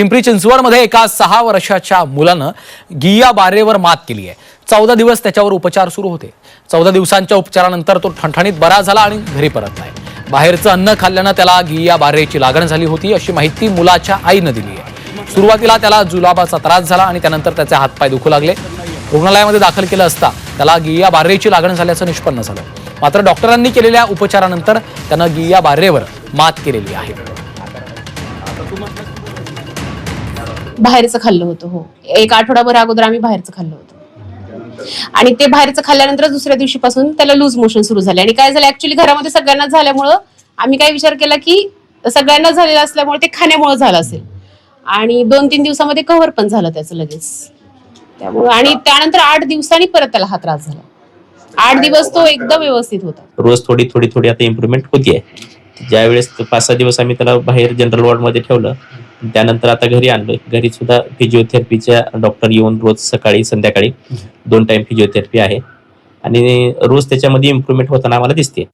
पिंपरी चिंचवडमध्ये एका सहा वर्षाच्या मुलानं गिया बारेवर मात केली आहे. चौदा दिवस त्याच्यावर उपचार सुरू होते. चौदा दिवसांच्या उपचारानंतर तो ठणठणीत बरा झाला आणि घरी परतलाय बाहेरचं अन्न खाल्ल्यानं त्याला गिया बारेची लागण झाली होती अशी माहिती मुलाच्या आईनं दिली आहे. सुरुवातीला त्याला जुलाबाचा त्रास झाला आणि त्यानंतर त्याचे हातपाय दुखू लागले. रुग्णालयामध्ये दाखल केलं असता त्याला गिया बारेची लागण झाल्याचं निष्पन्न झालं. मात्र डॉक्टरांनी केलेल्या उपचारानंतर त्यानं गिया बारेवर मात केलेली आहे. बाहेरचं खाल्लं होतं हो. एक आठवडाभर अगोदर आम्ही बाहेरचं खाल्लं होतं. आणि ते बाहेरचं खाल्ल्यानंतर दुसऱ्या दिवशीपासून त्याला लूज मोशन सुरू झाले. आणि काय झालं ऍक्च्युली घरामध्ये सगळ्यांना झाल्यामुळं आम्ही काय विचार केला की सगळ्यांना झालेलं असल्यामुळे ते खाण्यामुळे झालं असेल. आणि दोन तीन दिवसामध्ये कव्हर पण झालं त्याचं लगेच. त्यामुळे आणि त्यानंतर आठ दिवसांनी परत त्याला हा त्रास झाला. आठ दिवस तो एकदम व्यवस्थित होता. रोज थोडी थोडी थोडी आता इम्प्रुव्हमेंट होतीये. ज्या वेळेस पाच सहा दिवस आम्ही त्याला बाहेर जनरल वॉर्डमध्ये ठेवलं त्यानंतर आता घरी आणलोय. घरी सुद्धा फिजिओथेरपीच्या डॉक्टर येऊन रोज सकाळी संध्याकाळी दोन टाइम फिजिओथेरपी आहे. आणि रोज त्याच्यामध्ये इम्प्रुव्हमेंट होताना आम्हाला दिसते